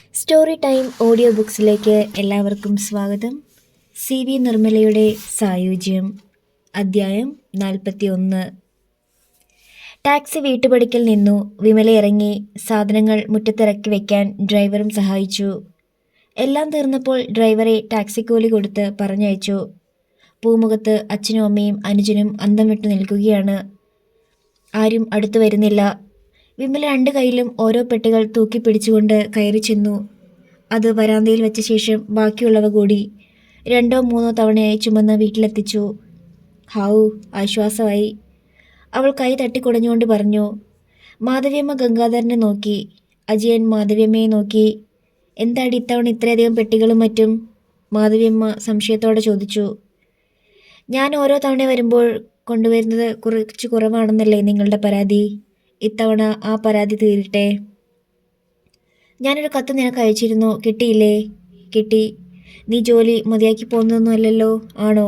Story time audio ബുക്സിലേക്ക് എല്ലാവർക്കും സ്വാഗതം. C V നിർമ്മലയുടെ സായുജ്യം അദ്ധ്യായം നാൽപ്പത്തി ഒന്ന് ടാക്സി വീട്ടുപടിക്കൽ നിന്നു വിമല ഇറങ്ങി സാധനങ്ങൾ മുറ്റത്തിറക്കി വെക്കാൻ ഡ്രൈവറും സഹായിച്ചു. എല്ലാം തീർന്നപ്പോൾ ഡ്രൈവറെ ടാക്സി കൂലി കൊടുത്ത് പറഞ്ഞയച്ചു. പൂമുഖത്ത് അച്ഛനും അമ്മയും അനുജനും അന്തം വിട്ടു നിൽക്കുകയാണ്. ആരും അടുത്തു വരുന്നില്ല. വിമല രണ്ട് കൈയിലും ഓരോ പെട്ടികൾ തൂക്കി പിടിച്ചുകൊണ്ട് കയറി ചെന്നു. അത് വരാന്തയിൽ വെച്ച ശേഷം ബാക്കിയുള്ളവ കൂടി രണ്ടോ മൂന്നോ തവണയായി ചുമന്ന് വീട്ടിലെത്തിച്ചു. ഹാവു ആശ്വാസമായി. അവൾ കൈ തട്ടിക്കുടഞ്ഞുകൊണ്ട് പറഞ്ഞു മാധവിയമ്മ ഗംഗാധരനെ നോക്കി അജയൻ മാധവിയമ്മയെ നോക്കി. എന്താടി ഇത്തവണ ഇത്രയധികം പെട്ടികളും മറ്റും? മാധവിയമ്മ സംശയത്തോടെ ചോദിച്ചു. ഞാൻ ഓരോ തവണ വരുമ്പോൾ കൊണ്ടുവരുന്നത് കുറച്ച് കുറവാണെന്നല്ലേ നിങ്ങളുടെ പരാതി? ഇത്തവണ ആ പരാതി തീരട്ടെ? ഞാനൊരു കത്ത് നിനക്ക് അയച്ചിരുന്നു. കിട്ടിയില്ലേ? കിട്ടി. നീ ജോലി മതിയാക്കി പോകുന്നതൊന്നുമല്ലല്ലോ ആണോ?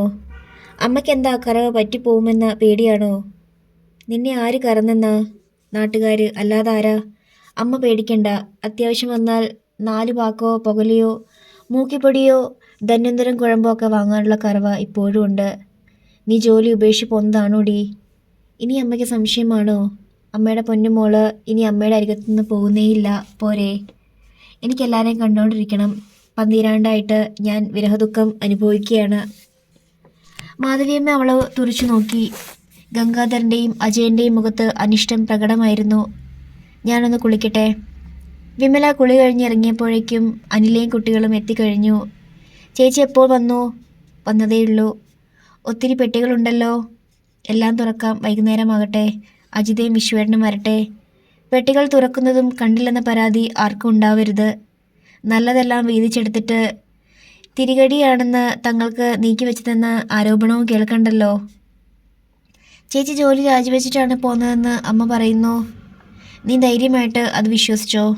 അമ്മയ്ക്ക് എന്താ കറവ് പറ്റിപ്പോകുമെന്ന പേടിയാണോ? നിന്നെ ആര് കറന്നെന്നാ? നാട്ടുകാർ അല്ലാതെ ആരാ? അമ്മ പേടിക്കണ്ട. അത്യാവശ്യം വന്നാൽ നാല് പാക്കോ പുകലിയോ മൂക്കിപ്പൊടിയോ ധന്വന്തരം കുഴമ്പോ ഒക്കെ വാങ്ങാനുള്ള കറവ ഇപ്പോഴും ഉണ്ട്. നീ ജോലി ഉപേക്ഷിച്ച് പോകുന്നതാണോടി ഇനി അമ്മയ്ക്ക് സംശയമാണോ? അമ്മയുടെ പൊന്നുമോൾ ഇനി അമ്മയുടെ അരികത്തു നിന്ന് പോകുന്നേയില്ല പോരെ. എനിക്കെല്ലാവരെയും കണ്ടുകൊണ്ടിരിക്കണം പന്തിരാണ്ടായിട്ട് ഞാൻ വിരഹദുഃഖം അനുഭവിക്കുകയാണ്. മാധവിയമ്മ അവളെ തുറച്ചു നോക്കി. ഗംഗാധരന്റെയും അജയന്റെയും മുഖത്ത് അനിഷ്ടം പ്രകടമായിരുന്നു. ഞാനൊന്ന് കുളിക്കട്ടെ. വിമല കുളി കഴിഞ്ഞിറങ്ങിയപ്പോഴേക്കും അനിലയും കുട്ടികളും എത്തിക്കഴിഞ്ഞു. ചേച്ചി എപ്പോൾ വന്നു? വന്നതേയുള്ളൂ. ഒത്തിരി പെട്ടികളുണ്ടല്ലോ. എല്ലാം തുറക്കാം. വൈകുന്നേരമാകട്ടെ. അജിതയും വിശ്വേടനും വരട്ടെ. പെട്ടികൾ തുറക്കുന്നതും കണ്ടില്ലെന്ന പരാതി ആർക്കും ഉണ്ടാവരുത്. നല്ലതെല്ലാം വീതിച്ചെടുത്തിട്ട് തിരികടിയാണെന്ന് തങ്ങൾക്ക് നീക്കി വെച്ചതെന്ന ആരോപണവും കേൾക്കണ്ടല്ലോ. ചേച്ചി ജോലി രാജിവെച്ചിട്ടാണ് പോകുന്നതെന്ന് അമ്മ പറയുന്നു. നീ ധൈര്യമായിട്ട് അത് വിശ്വസിച്ചോ?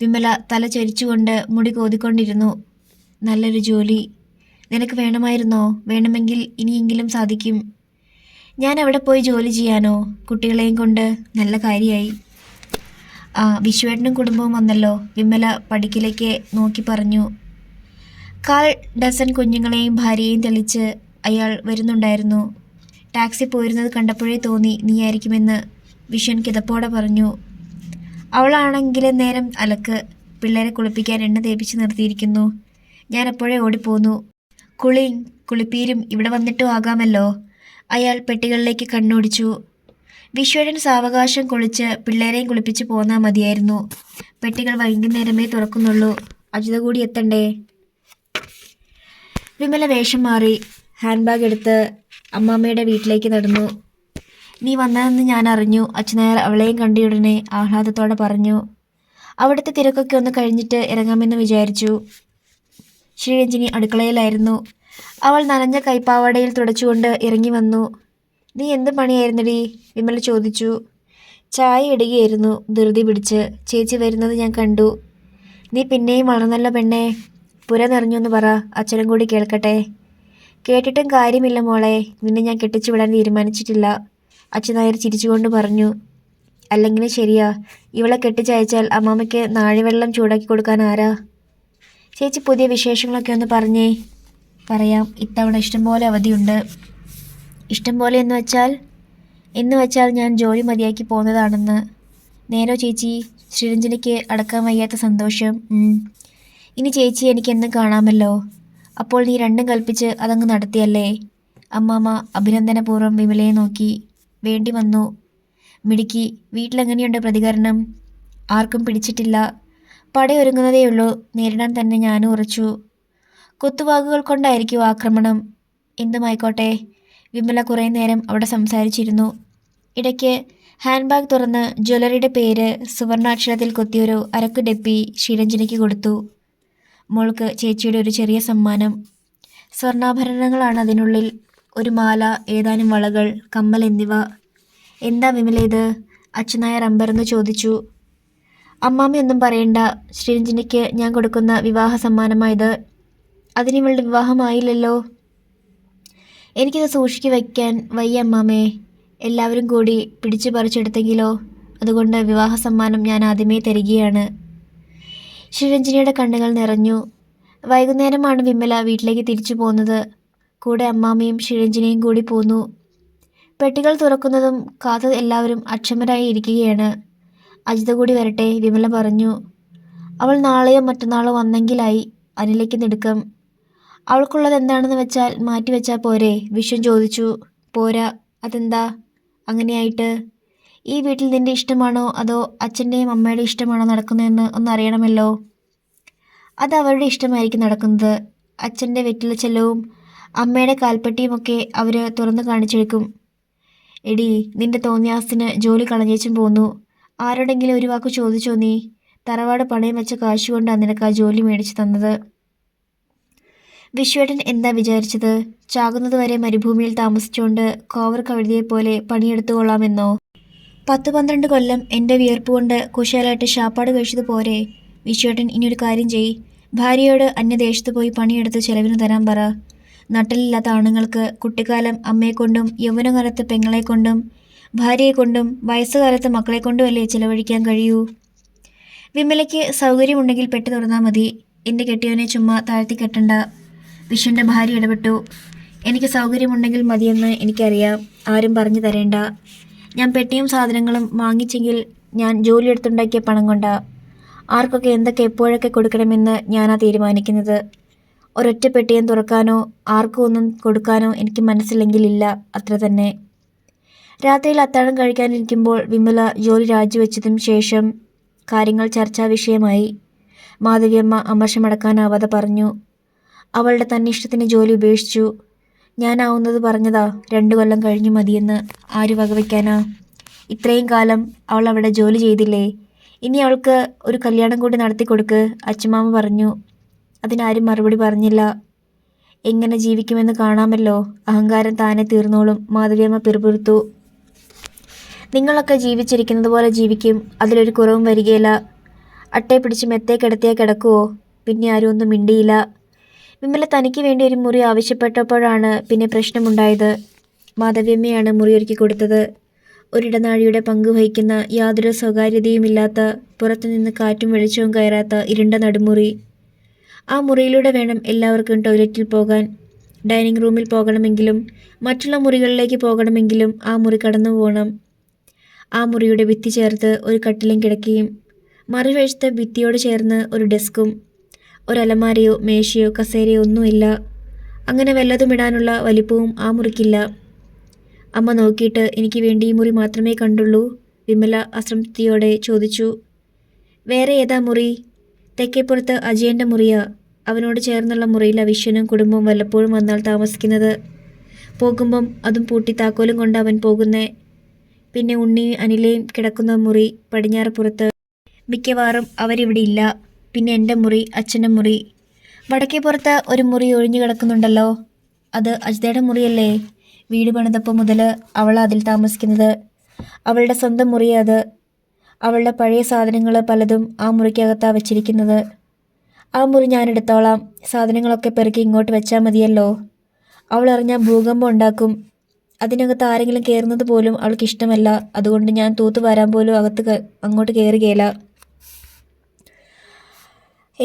വിമല തല ചൊരിച്ചുകൊണ്ട് മുടി കോതിക്കൊണ്ടിരുന്നു. നല്ലൊരു ജോലി. നിനക്ക് വേണമായിരുന്നോ? വേണമെങ്കിൽ ഇനിയെങ്കിലും സാധിക്കും. ഞാൻ അവിടെ പോയി ജോലി ചെയ്യാനോ? കുട്ടികളെയും കൊണ്ട് നല്ല കാര്യമായി വിശ്വേട്ടനും കുടുംബവും വന്നല്ലോ. വിമല പടിക്കിലേക്ക് നോക്കി പറഞ്ഞു. കാൽ ഡസൻ കുഞ്ഞുങ്ങളെയും ഭാര്യയെയും തെളിച്ച് അയാൾ വരുന്നുണ്ടായിരുന്നു. ടാക്സി പോയിരുന്നത് കണ്ടപ്പോഴേ തോന്നി നീയായിരിക്കുമെന്ന് വിശ്വൻ കിതപ്പോടെ പറഞ്ഞു. അവളാണെങ്കിൽ നേരം അലക്ക്. പിള്ളേരെ കുളിപ്പിക്കാൻ എണ്ണ തേപ്പിച്ച് നിർത്തിയിരിക്കുന്നു. ഞാൻ അപ്പോഴേ ഓടിപ്പോന്നു. കുളിയും കുളിപ്പീരും ഇവിടെ വന്നിട്ടും ആകാമല്ലോ. അയാൾ പെട്ടികളിലേക്ക് കണ്ണോടിച്ചു. വിശ്വരൻ സാവകാശം കുളിച്ച് പിള്ളേരെയും കുളിപ്പിച്ച് പോന്നാൽ മതിയായിരുന്നു. പെട്ടികൾ വൈകുന്നേരമേ തുറക്കുന്നുള്ളൂ. അജിത കൂടി എത്തണ്ടേ? വിമല വേഷം മാറി. ഹാൻഡ് ബാഗ് എടുത്ത് അമ്മാമ്മയുടെ വീട്ടിലേക്ക് നടന്നു. നീ വന്നതെന്ന് ഞാൻ അറിഞ്ഞു. അച്ഛനായർ അവളെയും കണ്ടിയുടനെ ആഹ്ലാദത്തോടെ പറഞ്ഞു. അവിടുത്തെ തിരക്കൊക്കെ ഒന്ന് കഴിഞ്ഞിട്ട് ഇറങ്ങാമെന്ന് വിചാരിച്ചു. ശ്രീരഞ്ജിനി അടുക്കളയിലായിരുന്നു. അവൾ നനഞ്ഞ കൈപ്പാവടയിൽ തുടച്ചുകൊണ്ട് ഇറങ്ങി വന്നു. നീ എന്ത് പണിയായിരുന്നടി? വിമൽ ചോദിച്ചു. ചായ ഇടുകയായിരുന്നു ധൃതി പിടിച്ച്. ചേച്ചി വരുന്നത് ഞാൻ കണ്ടു. നീ പിന്നെയും വളർന്നല്ല പെണ്ണേ. പുര നിറഞ്ഞു എന്ന് പറ. അച്ഛനും കൂടി കേൾക്കട്ടെ. കേട്ടിട്ടും കാര്യമില്ല മോളെ. നിന്നെ ഞാൻ കെട്ടിച്ചു വിടാൻ തീരുമാനിച്ചിട്ടില്ല അച്ഛനായർ ചിരിച്ചുകൊണ്ട് പറഞ്ഞു. അല്ലെങ്കിൽ ശരിയാ. ഇവളെ കെട്ടിച്ചയച്ചാൽ അമ്മാമ്മയ്ക്ക് നാഴിവെള്ളം ചൂടാക്കി കൊടുക്കാൻ ആരാ? ചേച്ചി പുതിയ വിശേഷങ്ങളൊക്കെ ഒന്ന് പറഞ്ഞേ. പറയാം ഇത്തവണ ഇഷ്ടംപോലെ അവധിയുണ്ട്. ഇഷ്ടംപോലെ എന്ന് വെച്ചാൽ എന്ന് വെച്ചാൽ ഞാൻ ജോലി മതിയാക്കി പോകുന്നതാണെന്ന്. നേരോ ചേച്ചി ശ്രീരഞ്ജനിക്ക് അടക്കാൻ വയ്യാത്ത സന്തോഷം ഇനി ചേച്ചി എനിക്ക് എനിക്കെന്നും കാണാമല്ലോ. അപ്പോൾ നീ രണ്ടും കൽപ്പിച്ച് അതങ്ങ് നടത്തിയല്ലേ? അമ്മാമ്മ അഭിനന്ദനപൂർവം വിമലയെ നോക്കി വേണ്ടി വന്നു. മിടുക്കി വീട്ടിലെങ്ങനെയുണ്ട് പ്രതികരണം? ആർക്കും പിടിച്ചിട്ടില്ല. പടയൊരുങ്ങുന്നതേയുള്ളൂ. നേരിടാൻ തന്നെ ഞാനും ഉറച്ചു. കുത്തുവാക്കുകൾ കൊണ്ടായിരിക്കും ആക്രമണം. എന്തുമായിക്കോട്ടെ. വിമല കുറേ നേരം അവിടെ സംസാരിച്ചിരുന്നു. ഇടയ്ക്ക് ഹാൻഡ് ബാഗ് തുറന്ന് ജ്വല്ലറിയുടെ പേര് സുവർണാക്ഷരത്തിൽ കൊത്തിയൊരു അരക്ക് ഡെപ്പി ശ്രീരഞ്ജനയ്ക്ക് കൊടുത്തു. മോൾക്ക് ചേച്ചിയുടെ ഒരു ചെറിയ സമ്മാനം. സ്വർണാഭരണങ്ങളാണ് അതിനുള്ളിൽ. ഒരു മാല ഏതാനും വളകൾ കമ്മൽ എന്നിവ. എന്താ വിമല ഇത്? അച്ഛനായർ അമ്പരന്ന് ചോദിച്ചു. അമ്മാമ്മയൊന്നും പറയണ്ട. ശ്രീരഞ്ജനിക്ക് ഞാൻ കൊടുക്കുന്ന വിവാഹ സമ്മാനമായത് അതിനിവളുടെ വിവാഹമായില്ലല്ലോ. എനിക്കിത് സൂക്ഷിച്ചു വയ്ക്കാൻ വയ്യ അമ്മാമേ. എല്ലാവരും കൂടി പിടിച്ചു പറിച്ചെടുത്തെങ്കിലോ? അതുകൊണ്ട് വിവാഹ സമ്മാനം ഞാൻ ആദ്യമേ തരികയാണ്. ശിവരഞ്ജനിയുടെ കണ്ണുകൾ നിറഞ്ഞു. വൈകുന്നേരമാണ് വിമല വീട്ടിലേക്ക് തിരിച്ചു പോകുന്നത്. കൂടെ അമ്മാമയും ശിവരഞ്ജനിയും കൂടി പോന്നു. പെട്ടികൾ തുറക്കുന്നതും കാത്ത് എല്ലാവരും അക്ഷമരായി ഇരിക്കുകയാണ്. അജിത കൂടി വരട്ടെ വിമല പറഞ്ഞു. അവൾ നാളെയോ മറ്റന്നാളോ വന്നെങ്കിലായി അനിലേക്ക് നിടുക്കം. അവൾക്കുള്ളത് എന്താണെന്ന് വെച്ചാൽ മാറ്റി വെച്ചാൽ പോരെ. വിശ്വം ചോദിച്ചു. പോരാ. അതെന്താ? അങ്ങനെയായിട്ട്. ഈ വീട്ടിൽ നിന്റെ ഇഷ്ടമാണോ? അതോ അച്ഛന്റെയും അമ്മയുടെ ഇഷ്ടമാണോ നടക്കുന്നതെന്ന് ഒന്നറിയണമല്ലോ അത് അവരുടെ ഇഷ്ടമായിരിക്കും നടക്കുന്നത്. അച്ഛന്റെ വെറ്റിലച്ചെല്ലവും അമ്മയുടെ കാൽപ്പട്ടിയുമൊക്കെ അവർ തുറന്നു കാണിച്ചെടുക്കും. എടി നിന്റെ തോന്നിയാസത്തിന് ജോലി കളഞ്ഞേച്ചും പോന്നു. ആരോടെങ്കിലും ഒരു വാക്ക് ചോദിച്ചോ നീ? തറവാട് പണയം വെച്ച കാശുകൊണ്ടാണ് നിനക്ക് ആ ജോലി മേടിച്ചു തന്നത്. വിശ്വേട്ടൻ എന്താ വിചാരിച്ചത്? ചാകുന്നതുവരെ മരുഭൂമിയിൽ താമസിച്ചുകൊണ്ട് കോവർ കവിതയെ പോലെ പണിയെടുത്തു കൊള്ളാമെന്നോ പത്ത് പന്ത്രണ്ട് കൊല്ലം എന്റെ വിയർപ്പ് കൊണ്ട് കുശാലായിട്ട് ഷാപ്പാട് കഴിച്ചത് പോരെ. വിശ്വേട്ടൻ ഇനിയൊരു കാര്യം ചെയ്. ഭാര്യയോട് അന്യദേശത്ത് പോയി പണിയെടുത്ത് ചെലവിന് തരാൻ പറ. നട്ടലില്ലാത്ത ആണുങ്ങൾക്ക് കുട്ടിക്കാലം അമ്മയെക്കൊണ്ടും യൗവനകാലത്ത് പെങ്ങളെക്കൊണ്ടും ഭാര്യയെക്കൊണ്ടും വയസ്സുകാലത്ത് മക്കളെ കൊണ്ടുമല്ലേ ചിലവഴിക്കാൻ കഴിയൂ? വിമലയ്ക്ക് സൗകര്യമുണ്ടെങ്കിൽ പെട്ടു തുറന്നാൽ മതി. എന്റെ കെട്ടിയവനെ ചുമ്മാ താഴ്ത്തി കെട്ടണ്ട. വിഷുവിന്റെ ഭാര്യ ഇടപെട്ടു. എനിക്ക് സൗകര്യമുണ്ടെങ്കിൽ മതിയെന്ന് എനിക്കറിയാം. ആരും പറഞ്ഞു തരേണ്ട. ഞാൻ പെട്ടിയും സാധനങ്ങളും വാങ്ങിച്ചെങ്കിൽ ഞാൻ ജോലി എടുത്തുണ്ടാക്കിയ പണം കൊണ്ടാ. ആർക്കൊക്കെ എന്തൊക്കെ എപ്പോഴൊക്കെ കൊടുക്കണമെന്ന് ഞാനാ തീരുമാനിക്കുന്നത്. ഒരൊറ്റ പെട്ടിയും തുറക്കാനോ ആർക്കും ഒന്നും കൊടുക്കാനോ എനിക്ക് മനസ്സില്ലെങ്കിലില്ല. അത്ര തന്നെ. രാത്രിയിൽ അത്താഴം കഴിക്കാനിരിക്കുമ്പോൾ വിമല ജോലി രാജിവെച്ചതിനു ശേഷം കാര്യങ്ങൾ ചർച്ചാ വിഷയമായി. മാധവിയമ്മ അമർഷമടക്കാനാവാതെ പറഞ്ഞു അവളുടെ തന്നിഷ്ടത്തിന് ജോലി ഉപേക്ഷിച്ചു. ഞാനാവുന്നത് പറഞ്ഞതാ രണ്ടു കൊല്ലം കഴിഞ്ഞു മതിയെന്ന് ആര് വകവയ്ക്കാനാ? ഇത്രയും കാലം അവൾ അവിടെ ജോലി ചെയ്തില്ലേ? ഇനി അവൾക്ക് ഒരു കല്യാണം കൂടി നടത്തി കൊടുക്ക് അച്ഛമാമ പറഞ്ഞു. അതിനാരും മറുപടി പറഞ്ഞില്ല. എങ്ങനെ ജീവിക്കുമെന്ന് കാണാമല്ലോ. അഹങ്കാരം താനെ തീർന്നോളും മാധവിയമ്മ പിറുപിറുത്തു. നിങ്ങളൊക്കെ ജീവിച്ചിരിക്കുന്നത് പോലെ ജീവിക്കും അതിലൊരു കുറവും വരികയില്ല. അട്ടയെ പിടിച്ച് മെത്തേ കിടത്തിയാൽ കിടക്കുവോ? പിന്നെ ആരും ഒന്നും മിണ്ടിയില്ല. വിമല തനിക്ക് വേണ്ടി ഒരു മുറി ആവശ്യപ്പെട്ടപ്പോഴാണ് പിന്നെ പ്രശ്നമുണ്ടായത്. മാധവ്യമ്മയാണ് മുറി ഒരുക്കി കൊടുത്തത്. ഒരിടനാഴിയുടെ പങ്ക് വഹിക്കുന്ന യാതൊരു സ്വകാര്യതയുമില്ലാത്ത പുറത്തുനിന്ന് കാറ്റും വെളിച്ചവും കയറാത്ത ഇരുണ്ട നടുമുറി. ആ മുറിയിലൂടെ വേണം എല്ലാവർക്കും ടോയ്ലറ്റിൽ പോകാൻ. ഡൈനിങ് റൂമിൽ പോകണമെങ്കിലും മറ്റുള്ള മുറികളിലേക്ക് പോകണമെങ്കിലും ആ മുറി കടന്നു പോകണം. ആ മുറിയുടെ ഭിത്തി ചേർത്ത് ഒരു കട്ടിലും കിടക്കുകയും മറുവശത്തെ ഭിത്തിയോട് ചേർന്ന് ഒരു ഡെസ്കും ഒരലമാരയോ മേശയോ കസേരയോ ഒന്നുമില്ല. അങ്ങനെ വല്ലതും ഇടാനുള്ള വലിപ്പവും ആ മുറിക്കില്ല. അമ്മ നോക്കിയിട്ട് എനിക്ക് വേണ്ടി ഈ മുറി മാത്രമേ കണ്ടുള്ളൂ. വിമല അസംതൃപ്തിയോടെ ചോദിച്ചു. വേറെ ഏതാ മുറി? തെക്കേപ്പുറത്ത് അജയന്റെ മുറിയാ. അവനോട് ചേർന്നുള്ള മുറിയിൽ വിശ്വനും കുടുംബവും വല്ലപ്പോഴും വന്നാൽ താമസിക്കുന്നത്. പോകുമ്പം അതും പൂട്ടി താക്കോലും കൊണ്ട് അവൻ പോകുന്നേ. പിന്നെ ഉണ്ണിയും അനിലയും കിടക്കുന്ന മുറി പടിഞ്ഞാറപ്പുറത്ത് മിക്കവാറും അവരിവിടെ ഇല്ല. പിന്നെ എന്റെ മുറി അച്ഛന്റെ മുറി. വടക്കേ പുറത്ത് ഒരു മുറി ഒഴിഞ്ഞു കിടക്കുന്നുണ്ടല്ലോ. അത് അജിതയുടെ മുറിയല്ലേ? വീട് പണിതപ്പോൾ മുതൽ അവൾ അതിൽ താമസിക്കുന്നത്. അവളുടെ സ്വന്തം മുറി അത്. അവളുടെ പഴയ സാധനങ്ങൾ പലതും ആ മുറിക്കകത്താണ് വെച്ചിരിക്കുന്നത്. ആ മുറി ഞാൻ എടുത്തോളാം. സാധനങ്ങളൊക്കെ പെറുക്കി ഇങ്ങോട്ട് വെച്ചാൽ മതിയല്ലോ. അവൾ അറിഞ്ഞാൽ ഭൂകമ്പം ഉണ്ടാക്കും. അതിനകത്ത് ആരെങ്കിലും കയറുന്നത് പോലും അവൾക്ക് ഇഷ്ടമല്ല അതുകൊണ്ട് ഞാൻ തൂത്ത് വരാൻ പോലും അകത്ത് അങ്ങോട്ട് കയറുകയില്ല.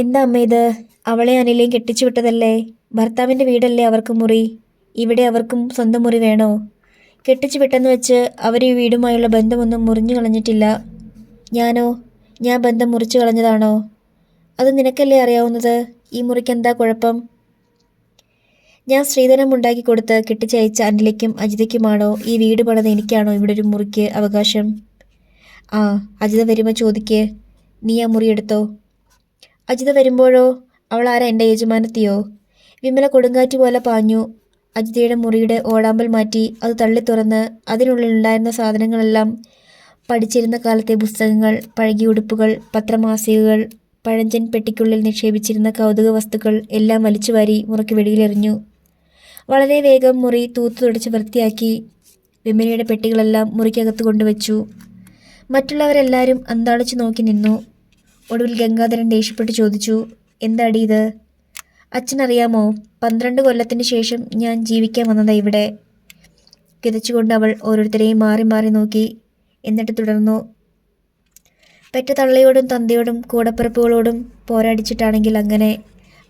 എന്താ അമ്മ ഇത്? അവളെ അനിലേയും കെട്ടിച്ചു വിട്ടതല്ലേ? ഭർത്താവിന്റെ വീടല്ലേ അവർക്ക് മുറി? ഇവിടെ അവർക്കും സ്വന്തം മുറി വേണോ? കെട്ടിച്ചു വിട്ടെന്ന് വെച്ച് അവർ ഈ വീടുമായുള്ള ബന്ധമൊന്നും മുറിഞ്ഞു കളഞ്ഞിട്ടില്ല. ഞാനോ? ഞാൻ ബന്ധം മുറിച്ചു കളഞ്ഞതാണോ? അത് നിനക്കല്ലേ അറിയാവുന്നത്? ഈ മുറിക്ക് എന്താ കുഴപ്പം? ഞാൻ സ്ത്രീധനം ഉണ്ടാക്കി കൊടുത്ത് കെട്ടിച്ചയച്ച അനിലയ്ക്കും അജിതയ്ക്കുമാണോ ഈ വീട് പണിത് എനിക്കാണോ ഇവിടെ ഒരു മുറിക്ക് അവകാശം? ആ അജിത വരുമ്പോൾ ചോദിക്കേ. നീ ആ മുറി എടുത്തോ? അജിത വരുമ്പോഴോ? അവൾ ആരാ എന്റെ യജമാനത്തിയോ? വിമല കൊടുങ്കാറ്റ് പോലെ പാഞ്ഞു. അജിതയുടെ മുറിയുടെ ഓടാമ്പൽ മാറ്റി അത് തള്ളി തുറന്ന് അതിനുള്ളിൽ ഉണ്ടായിരുന്ന സാധനങ്ങളെല്ലാം പഠിച്ചിരുന്ന കാലത്തെ പുസ്തകങ്ങൾ പഴകി ഉടുപ്പുകൾ പത്രമാസികകൾ പഴഞ്ചൻ പെട്ടിക്കുള്ളിൽ നിക്ഷേപിച്ചിരുന്ന കൗതുക വസ്തുക്കൾ എല്ലാം വലിച്ചുവാരി മുറയ്ക്ക് വെടിയിലെറിഞ്ഞു വളരെ വേഗം മുറി തൂത്തു തുടച്ച് വൃത്തിയാക്കി വിമലയുടെ പെട്ടികളെല്ലാം മുറിക്കകത്ത് കൊണ്ടുവച്ചു. മറ്റുള്ളവരെല്ലാവരും അന്താളിച്ചു നോക്കി നിന്നു. ഒടുവിൽ ഗംഗാധരൻ ദേഷ്യപ്പെട്ട് ചോദിച്ചു എന്താടി ഇത്? അച്ഛനറിയാമോ പന്ത്രണ്ട് കൊല്ലത്തിന് ശേഷം ഞാൻ ജീവിക്കാൻ വന്നതാ ഇവിടെ. കിതച്ചുകൊണ്ട് അവൾ ഓരോരുത്തരെയും മാറി മാറി നോക്കി എന്നിട്ട് തുടർന്നു. പെറ്റ തള്ളയോടും തന്തയോടും കൂടപ്പിറപ്പുകളോടും പോരാടിച്ചിട്ടാണെങ്കിൽ അങ്ങനെ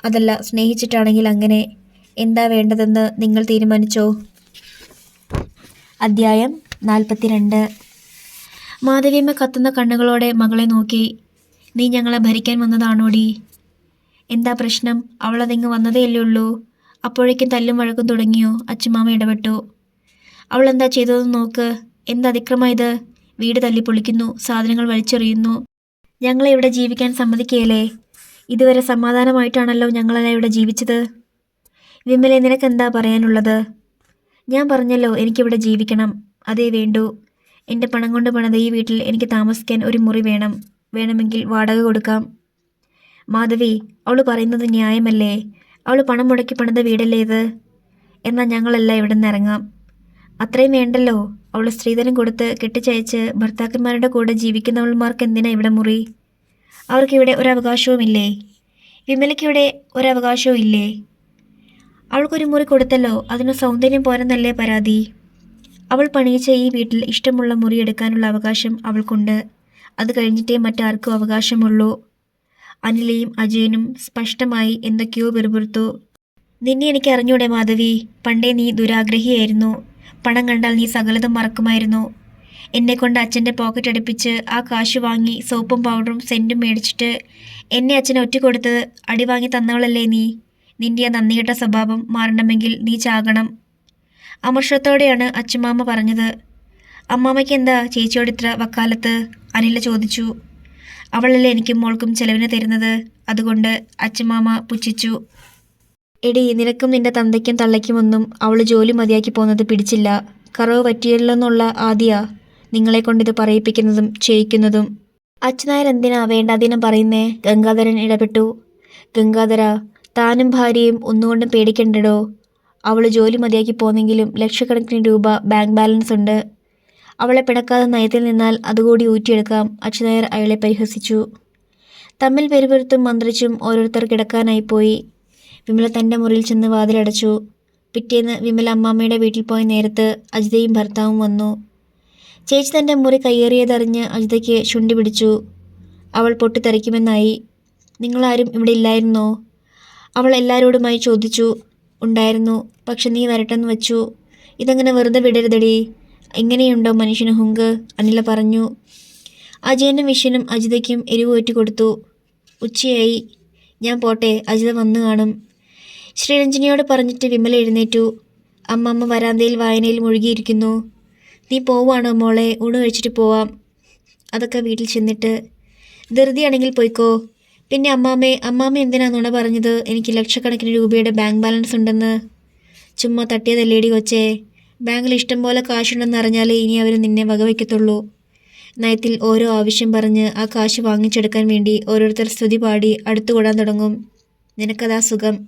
അതല്ല സ്നേഹിച്ചിട്ടാണെങ്കിൽ അങ്ങനെ എന്താ വേണ്ടതെന്ന് നിങ്ങൾ തീരുമാനിച്ചോ? അദ്ധ്യായം നാൽപ്പത്തിരണ്ട്. മാധവിയമ്മ കത്തുന്ന കണ്ണുകളോടെ മകളെ നോക്കി നീ ഞങ്ങളെ ഭരിക്കാൻ വന്നതാണോടി? എന്താ പ്രശ്നം? അവളതിങ്ങ് വന്നതേയല്ലേ ഉള്ളൂ അപ്പോഴേക്കും തല്ലും വഴക്കും തുടങ്ങിയോ? അച്ഛമാമ ഇടപെട്ടു. അവൾ എന്താ ചെയ്തതെന്ന് നോക്ക്. എന്ത് അതിക്രമായത് വീട് തല്ലി പൊളിക്കുന്നു സാധനങ്ങൾ വലിച്ചെറിയുന്നു. ഞങ്ങളെ ഇവിടെ ജീവിക്കാൻ സമ്മതിക്കുകയല്ലേ? ഇതുവരെ സമാധാനമായിട്ടാണല്ലോ ഞങ്ങളെല്ലാം ഇവിടെ ജീവിച്ചത്. വിമലെ നിനക്കെന്താ പറയാനുള്ളത്? ഞാൻ പറഞ്ഞല്ലോ എനിക്കിവിടെ ജീവിക്കണം. അതേ വേണ്ടു. എന്റെ പണം കൊണ്ട് പണിത ഈ വീട്ടിൽ എനിക്ക് താമസിക്കാൻ ഒരു മുറി വേണം. വേണമെങ്കിൽ വാടക കൊടുക്കാം. മാധവി അവൾ പറയുന്നത് ന്യായമല്ലേ? അവൾ പണം മുടക്കി പണിത വീടല്ലേ ഇത്? എന്നാൽ ഞങ്ങളെല്ലാം ഇവിടെ നിന്ന് ഇറങ്ങാം. അത്രയും വേണ്ടല്ലോ. അവൾ സ്ത്രീധനം കൊടുത്ത് കെട്ടിച്ചയച്ച് ഭർത്താക്കന്മാരുടെ കൂടെ ജീവിക്കുന്നവൾമാർക്ക് എന്തിനാ ഇവിടെ മുറി? അവർക്കിവിടെ ഒരവകാശവുമില്ലേ? വിമലയ്ക്കിവിടെ ഒരവകാശവും ഇല്ലേ അവൾക്കൊരു മുറി കൊടുത്തല്ലോ. അതിന് സൗന്ദര്യം പോരെന്നല്ലേ പരാതി? അവൾ പണിയിച്ച ഈ വീട്ടിൽ ഇഷ്ടമുള്ള മുറി എടുക്കാനുള്ള അവകാശം അവൾക്കുണ്ട്. അത് കഴിഞ്ഞിട്ടേ മറ്റാർക്കും അവകാശമുള്ളൂ. അനിലയും അജയനും സ്പഷ്ടമായി എന്തൊക്കെയോ പിറുപിറുത്തു നിന്നെ എനിക്ക് അറിഞ്ഞൂടെ മാധവി പണ്ടേ നീ ദുരാഗ്രഹിയായിരുന്നു. പണം കണ്ടാൽ നീ സകലതും മറക്കുമായിരുന്നു. എന്നെ കൊണ്ട് അച്ഛന്റെ പോക്കറ്റ് അടുപ്പിച്ച് ആ കാശ് വാങ്ങി സോപ്പും പൗഡറും സെന്റും മേടിച്ചിട്ട് എന്നെ അച്ഛനെ ഒറ്റ കൊടുത്ത് അടി വാങ്ങി തന്നവളല്ലേ നീ? നിന്റെ ആ നന്ദികെട്ട സ്വഭാവം മാറണമെങ്കിൽ നീ ചാകണം. അമർഷത്തോടെയാണ് അച്ഛമാമ പറഞ്ഞത്. അമ്മാമ്മയ്ക്ക് എന്താ ചേച്ചിയോട് ഇത്ര വക്കാലത്ത്? അനില ചോദിച്ചു. അവളല്ലേ എനിക്കും മോൾക്കും ചെലവിന് തരുന്നത്? അതുകൊണ്ട് അച്ഛമാമ പുച്ഛിച്ചു. എടി നിനക്കും നിന്റെ തന്തയ്ക്കും തള്ളയ്ക്കുമൊന്നും അവൾ ജോലി മതിയാക്കി പോകുന്നത് പിടിച്ചില്ല. കറവ് പറ്റിയല്ലെന്നുള്ള ആദ്യ നിങ്ങളെ കൊണ്ടിത് പറയിപ്പിക്കുന്നതും ചെയ്യിക്കുന്നതും അച്ഛനായർ എന്തിനാ വേണ്ടാതീനം പറയുന്നേ? ഗംഗാധരൻ ഇടപെട്ടു. ഗംഗാധര താനും ഭാര്യയും ഒന്നുകൊണ്ടും പേടിക്കണ്ടടോ? അവൾ ജോലി മതിയാക്കി പോന്നെങ്കിലും ലക്ഷക്കണക്കിന് രൂപ ബാങ്ക് ബാലൻസ് ഉണ്ട് അവളെ പിണക്കാതെ നയത്തിൽ നിന്നാൽ അതുകൂടി ഊറ്റിയെടുക്കാം. അച്ഛനായർ അയാളെ പരിഹസിച്ചു. തമ്മിൽ പെരുപെരുത്തും മന്ത്രിച്ചും ഓരോരുത്തർ കിടക്കാനായി പോയി. വിമല തന്റെ മുറിയിൽ ചെന്ന് വാതിലടച്ചു. പിറ്റേന്ന് വിമല അമ്മാമ്മയുടെ വീട്ടിൽ പോയ നേരത്ത് അജിതയും ഭർത്താവും വന്നു. ചേച്ചി തന്റെ മുറി കയ്യേറിയതറിഞ്ഞ് അജിതയ്ക്ക് ചുണ്ടി പിടിച്ചു. അവൾ പൊട്ടിത്തെറിക്കുമെന്നായി. നിങ്ങളാരും ഇവിടെ ഇല്ലായിരുന്നോ? അവൾ എല്ലാവരോടുമായി ചോദിച്ചു. ഉണ്ടായിരുന്നു. പക്ഷെ നീ വരട്ടെന്ന് വെച്ചു. ഇതങ്ങനെ വെറുതെ വിടരുതടി. എങ്ങനെയുണ്ടോ മനുഷ്യന് ഹുങ്ക്? അനില പറഞ്ഞു. അജയനും വിഷനും അജിതയ്ക്കും എരിവ് കൊടുത്തു. ഉച്ചയായി. ഞാൻ പോട്ടെ അജിത വന്നു കാണും. ശ്രീരഞ്ജനിയോട് പറഞ്ഞിട്ട് വിമല എഴുന്നേറ്റു. അമ്മമ്മ വരാന്തയിൽ വായനയിൽ മുഴുകിയിരിക്കുന്നു. നീ പോവാണോ മോളെ? ഊണ് കഴിച്ചിട്ട് പോവാം. അതൊക്കെ വീട്ടിൽ ചെന്നിട്ട്. ധൃതിയാണെങ്കിൽ പോയിക്കോ. പിന്നെ അമ്മാമ്മേ അമ്മാമ്മ എന്തിനാ നുണ പറഞ്ഞത്? എനിക്ക് ലക്ഷക്കണക്കിന് രൂപയുടെ ബാങ്ക് ബാലൻസ് ഉണ്ടെന്ന്. ചുമ്മാ തട്ടിയതല്ലേടി കൊച്ചേ. ബാങ്കിൽ ഇഷ്ടം പോലെ കാശുണ്ടെന്ന് അറിഞ്ഞാലേ ഇനി അവർ നിന്നെ വകവയ്ക്കത്തുള്ളൂ നയത്തിൽ ഓരോ ആവശ്യം പറഞ്ഞ് ആ കാശ് വാങ്ങിച്ചെടുക്കാൻ വേണ്ടി ഓരോരുത്തർ സ്തുതി പാടി അടുത്തുകൂടാൻ തുടങ്ങും. നിനക്കതാ സുഖം.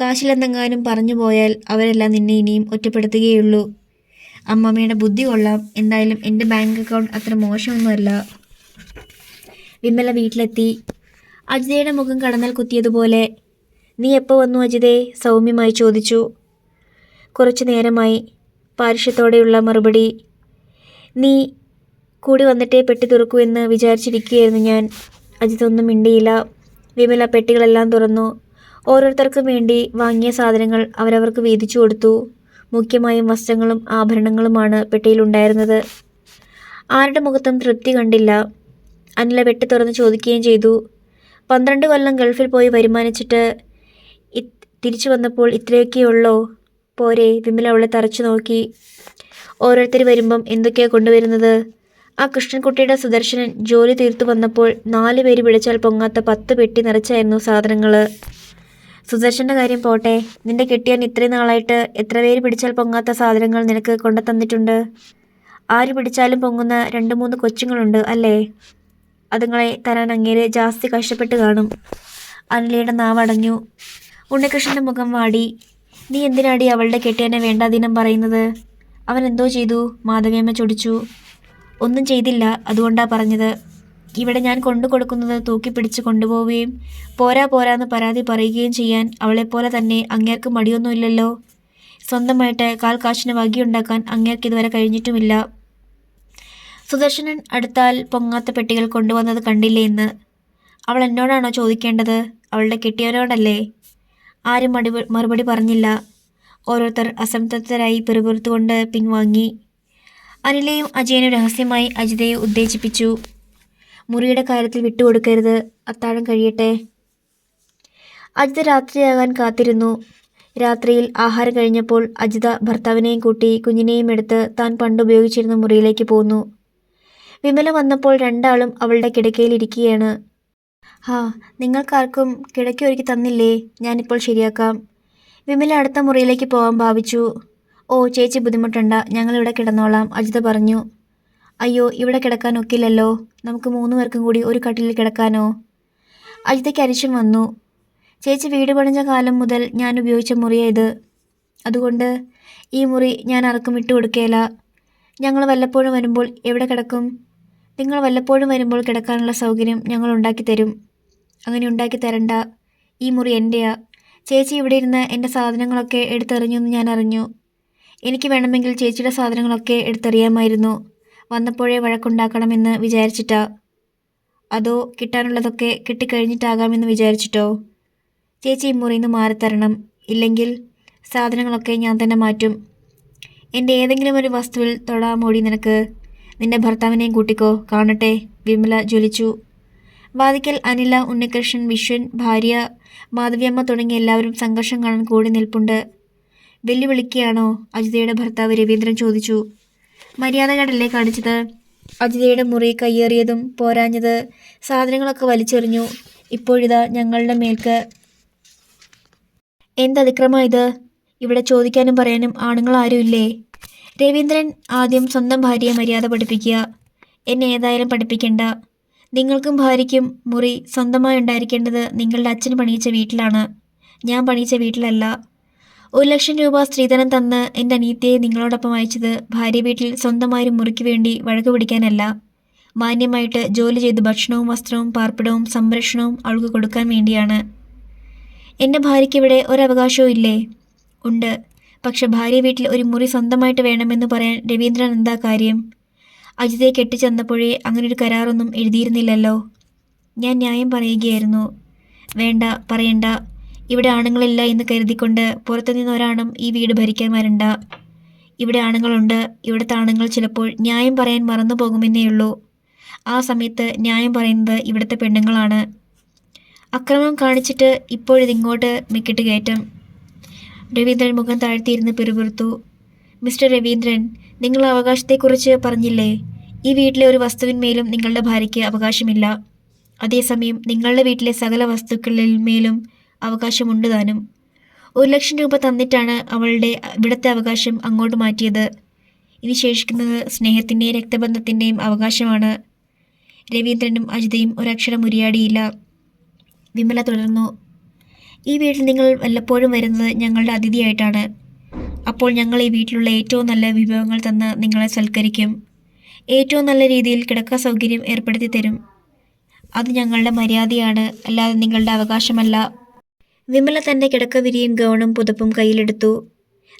കാശിലെന്തെങ്ങാനും പറഞ്ഞു പോയാൽ അവരെല്ലാം നിന്നെ ഇനിയും ഒറ്റപ്പെടുത്തുകയുള്ളൂ. അമ്മമ്മയുടെ ബുദ്ധി കൊള്ളാം. എന്തായാലും എന്റെ ബാങ്ക് അക്കൗണ്ട് അത്ര മോശമൊന്നുമല്ല. വിമല വീട്ടിലെത്തി. അജിതയുടെ മുഖം കടന്നൽ കുത്തിയതുപോലെ. നീ എപ്പോൾ വന്നു അജിതേ? സൗമ്യമായി ചോദിച്ചു. കുറച്ചു നേരമായി. പാരുഷ്യത്തോടെയുള്ള മറുപടി നീ കൂടി വന്നിട്ടേ പെട്ടി തുറക്കൂ എന്ന് വിചാരിച്ചിരിക്കുകയായിരുന്നു ഞാൻ. അജിതൊന്നും മിണ്ടിയില്ല. വിമല പെട്ടികളെല്ലാം തുറന്നു. ഓരോരുത്തർക്കും വേണ്ടി വാങ്ങിയ സാധനങ്ങൾ അവരവർക്ക് വീതിച്ചു കൊടുത്തു. മുഖ്യമായും വസ്ത്രങ്ങളും ആഭരണങ്ങളുമാണ് പെട്ടിയിലുണ്ടായിരുന്നത്. ആരുടെ മുഖത്തും തൃപ്തി കണ്ടില്ല. അനില പെട്ടി തുറന്ന് ചോദിക്കുകയും ചെയ്തു. പന്ത്രണ്ട് കൊല്ലം ഗൾഫിൽ പോയി വരുമാനിച്ചിട്ട് തിരിച്ചു വന്നപ്പോൾ ഇത്രയൊക്കെയുള്ളോ? പോരെ വിമല അവളെ തറച്ചു നോക്കി. ഓരോരുത്തർ വരുമ്പം എന്തൊക്കെയാ കൊണ്ടുവരുന്നത്? ആ കൃഷ്ണൻകുട്ടിയുടെ സുദർശനൻ ജോലി തീർത്തു വന്നപ്പോൾ നാല് പേര് വിളിച്ചാൽ പൊങ്ങാത്ത പത്ത് പെട്ടി നിറച്ചായിരുന്നു സാധനങ്ങൾ സുദർശന്റെ കാര്യം പോട്ടെ നിന്റെ കെട്ടിയാൻ ഇത്രയും നാളായിട്ട് എത്ര പേര് പിടിച്ചാൽ പൊങ്ങാത്ത സാധനങ്ങൾ നിനക്ക് കൊണ്ടു തന്നിട്ടുണ്ട് ആര് പിടിച്ചാലും പൊങ്ങുന്ന രണ്ട് മൂന്ന് കൊച്ചുങ്ങളുണ്ട് അല്ലേ? അതുങ്ങളെ തരാൻ അങ്ങേരെ ജാസ്തി കഷ്ടപ്പെട്ട് കാണും. അനിലയുടെ നാവടഞ്ഞു. ഉണ്ണികൃഷ്ണന്റെ മുഖം വാടി. നീ എന്തിനാടി അവളുടെ കെട്ടിയനെ വേണ്ടാതീനം പറയുന്നത്? അവൻ എന്തോ ചെയ്തു? മാധവിയമ്മ ചൊടിച്ചു. ഒന്നും ചെയ്തില്ല. അതുകൊണ്ടാ പറഞ്ഞത്. ഇവിടെ ഞാൻ കൊണ്ടു കൊടുക്കുന്നത് തൂക്കി പിടിച്ച് കൊണ്ടുപോവുകയും പോരാ പോരാന്ന് പരാതി പറയുകയും ചെയ്യാൻ അവളെപ്പോലെ തന്നെ അങ്ങേർക്ക് മടിയൊന്നുമില്ലല്ലോ സ്വന്തമായിട്ട് കാൽ കാശിന് വകിയുണ്ടാക്കാൻ അങ്ങേർക്ക് ഇതുവരെ കഴിഞ്ഞിട്ടുമില്ല. സുദർശനൻ അടുത്താൽ പൊങ്ങാത്ത പെട്ടികൾ കൊണ്ടുവന്നത് കണ്ടില്ലേ എന്ന് അവൾ എന്നോടാണോ ചോദിക്കേണ്ടത്? അവളുടെ കെട്ടിയവനോടല്ലേ? ആരും മടി മറുപടി പറഞ്ഞില്ല. ഓരോരുത്തർ അസംതൃപ്തരായി പിറുപിറുത്തുകൊണ്ട് പിൻവാങ്ങി. അനിലയും അജയനും രഹസ്യമായി അജിതയെ ഉത്തേജിപ്പിച്ചു. മുറിയുടെ കാര്യത്തിൽ വിട്ടുകൊടുക്കരുത്. അത്താഴം കഴിയട്ടെ. അജിത രാത്രിയാകാൻ കാത്തിരുന്നു. രാത്രിയിൽ ആഹാരം കഴിഞ്ഞപ്പോൾ അജിത ഭർത്താവിനെയും കൂട്ടി കുഞ്ഞിനെയും എടുത്ത് താൻ പണ്ട് ഉപയോഗിച്ചിരുന്ന മുറിയിലേക്ക് പോന്നു. വിമല വന്നപ്പോൾ രണ്ടാളും അവളുടെ കിടക്കയിലിരിക്കുകയാണ് ഹാ നിങ്ങൾക്കാർക്കും കിടക്കി ഒരുക്കി തന്നില്ലേ? ഞാനിപ്പോൾ ശരിയാക്കാം. വിമല അടുത്ത മുറിയിലേക്ക് പോകാൻ ഭാവിച്ചു. ഓ ചേച്ചി ബുദ്ധിമുട്ടണ്ട. ഞങ്ങളിവിടെ കിടന്നോളാം അജിത പറഞ്ഞു. അയ്യോ ഇവിടെ കിടക്കാൻ ഒക്കില്ലല്ലോ. നമുക്ക് മൂന്ന് പേർക്കും കൂടി ഒരു കട്ടിലിൽ കിടക്കാനോ? അജിതയ്ക്ക് അരിശം വന്നു. ചേച്ചി വീട് പണിഞ്ഞ കാലം മുതൽ ഞാൻ ഉപയോഗിച്ച മുറിയായത് അതുകൊണ്ട് ഈ മുറി ഞാൻ ആർക്കും ഇട്ട് കൊടുക്കേല ഞങ്ങൾ വല്ലപ്പോഴും വരുമ്പോൾ എവിടെ കിടക്കും? നിങ്ങൾ വല്ലപ്പോഴും വരുമ്പോൾ കിടക്കാനുള്ള സൗകര്യം ഞങ്ങൾ ഉണ്ടാക്കി തരും. അങ്ങനെ ഉണ്ടാക്കി തരണ്ട. ഈ മുറി എന്റെയാ ചേച്ചി ഇവിടെ ഇരുന്ന് എന്റെ സാധനങ്ങളൊക്കെ എടുത്തെറിഞ്ഞു എന്ന് ഞാൻ അറിഞ്ഞു. എനിക്ക് വേണമെങ്കിൽ ചേച്ചിയുടെ സാധനങ്ങളൊക്കെ എടുത്തെറിയാമായിരുന്നു. വന്നപ്പോഴേ വഴക്കുണ്ടാക്കണമെന്ന് വിചാരിച്ചിട്ടാ. അതോ കിട്ടാനുള്ളതൊക്കെ കിട്ടിക്കഴിഞ്ഞിട്ടാകാമെന്ന് വിചാരിച്ചിട്ടോ? ചേച്ചി ഈ മുറിയിൽ നിന്ന് മാറിത്തരണം. ഇല്ലെങ്കിൽ സാധനങ്ങളൊക്കെ ഞാൻ തന്നെ മാറ്റും. എന്റെ ഏതെങ്കിലും ഒരു വസ്തുവിൽ തൊടാമോടി നിനക്ക്. നിന്റെ ഭർത്താവിനെയും കൂട്ടിക്കോ. കാണട്ടെ. വിമല ജ്വലിച്ചു. വാതിക്കൽ അനില ഉണ്ണികൃഷ്ണൻ വിശ്വൻ ഭാര്യ മാധവിയമ്മ തുടങ്ങിയ എല്ലാവരും സംഘർഷം കാണാൻ കൂടി നിൽപ്പുണ്ട്. വെല്ലുവിളിക്കുകയാണോ? അജിതയുടെ ഭർത്താവ് രവീന്ദ്രൻ ചോദിച്ചു. മര്യാദകേടല്ലേ കാണിച്ചത്? അജിതയുടെ മുറി കയ്യേറിയതും പോരാഞ്ഞത് സാധനങ്ങളൊക്കെ വലിച്ചെറിഞ്ഞു. ഇപ്പോഴിതാ ഞങ്ങളുടെ മേൽക്ക്. എന്തതിക്രമം ഇത്? ഇവിടെ ചോദിക്കാനും പറയാനും ആണുങ്ങൾ ആരുമില്ലേ? രവീന്ദ്രൻ ആദ്യം സ്വന്തം ഭാര്യയെ മര്യാദ പഠിപ്പിക്കുക. എന്നെ ഏതായാലും പഠിപ്പിക്കണ്ട. നിങ്ങൾക്കും ഭാര്യയ്ക്കും മുറി സ്വന്തമായി ഉണ്ടായിരിക്കേണ്ടത് നിങ്ങളുടെ അച്ഛൻ പണിയിച്ച വീട്ടിലാണ്. ഞാൻ പണിയിച്ച വീട്ടിലല്ല. ഒരു ലക്ഷം രൂപ സ്ത്രീധനം തന്ന് എന്റെ അനീത്തയെ നിങ്ങളോടൊപ്പം അയച്ചത് ഭാര്യ വീട്ടിൽ സ്വന്തമായി മുറിക്ക് വേണ്ടി വഴക്ക് പിടിക്കാനല്ല. മാന്യമായിട്ട് ജോലി ചെയ്ത് ഭക്ഷണവും വസ്ത്രവും പാർപ്പിടവും സംരക്ഷണവും അവൾക്ക് കൊടുക്കാൻ വേണ്ടിയാണ്. എന്റെ ഭാര്യയ്ക്ക് ഇവിടെ ഒരവകാശവും ഇല്ലേ? ഉണ്ട്. പക്ഷെ ഭാര്യ വീട്ടിൽ ഒരു മുറി സ്വന്തമായിട്ട് വേണമെന്ന് പറയാൻ രവീന്ദ്രൻ എന്താ കാര്യം? അജിതയെ കെട്ടിച്ചെന്നപ്പോഴേ അങ്ങനൊരു കരാറൊന്നും എഴുതിയിരുന്നില്ലല്ലോ. ഞാൻ ന്യായം പറയുകയായിരുന്നു. വേണ്ട പറയണ്ട. ഇവിടെ ആണുങ്ങളില്ല എന്ന് കരുതിക്കൊണ്ട് പുറത്തുനിന്ന് ഒരാണും ഈ വീട് ഭരിക്കാൻ വരണ്ട ഇവിടെ ആണുങ്ങളുണ്ട് ഇവിടുത്തെ ആണുങ്ങൾ ചിലപ്പോൾ ന്യായം പറയാൻ മറന്നു പോകുമെന്നേ ഉള്ളൂ ആ സമയത്ത് ന്യായം പറയുന്നത് ഇവിടുത്തെ പെണ്ണുങ്ങളാണ്. അക്രമം കാണിച്ചിട്ട് ഇപ്പോഴിതിങ്ങോട്ട് മിക്കിട്ട് കയറ്റം. രവീന്ദ്രൻ മുഖം താഴ്ത്തിയിരുന്ന് പിറുപിറുത്തു. മിസ്റ്റർ രവീന്ദ്രൻ നിങ്ങൾ അവകാശത്തെക്കുറിച്ച് പറഞ്ഞില്ലേ? ഈ വീട്ടിലെ ഒരു വസ്തുവിന്മേലും നിങ്ങളുടെ ഭാര്യയ്ക്ക് അവകാശമില്ല. അതേസമയം നിങ്ങളുടെ വീട്ടിലെ സകല വസ്തുക്കളിൽ മേലും അവകാശമുണ്ട് താനും. ഒരു ലക്ഷം രൂപ തന്നിട്ടാണ് അവളുടെ ഇവിടത്തെ അവകാശം അങ്ങോട്ട് മാറ്റിയത്. ഇനി ശേഷിക്കുന്നത് സ്നേഹത്തിന്റെയും രക്തബന്ധത്തിന്റെയും അവകാശമാണ്. രവീന്ദ്രനും അജിതയും ഒരക്ഷരം ഉരിയാടിയില്ല. വിമല തുടർന്നു. ഈ വീട്ടിൽ നിങ്ങൾ വല്ലപ്പോഴും വരുന്നത് ഞങ്ങളുടെ അതിഥിയായിട്ടാണ്. അപ്പോൾ ഞങ്ങൾ ഈ വീട്ടിലുള്ള ഏറ്റവും നല്ല വിഭവങ്ങൾ തന്ന് നിങ്ങളെ സൽക്കരിക്കും. ഏറ്റവും നല്ല രീതിയിൽ കിടക്ക സൗകര്യം ഏർപ്പെടുത്തി തരും. അത് ഞങ്ങളുടെ മര്യാദയാണ് അല്ലാതെ നിങ്ങളുടെ അവകാശമല്ല. വിമല തന്റെ കിടക്ക വിരിയും ഗൗണും പുതപ്പും കയ്യിലെടുത്തു.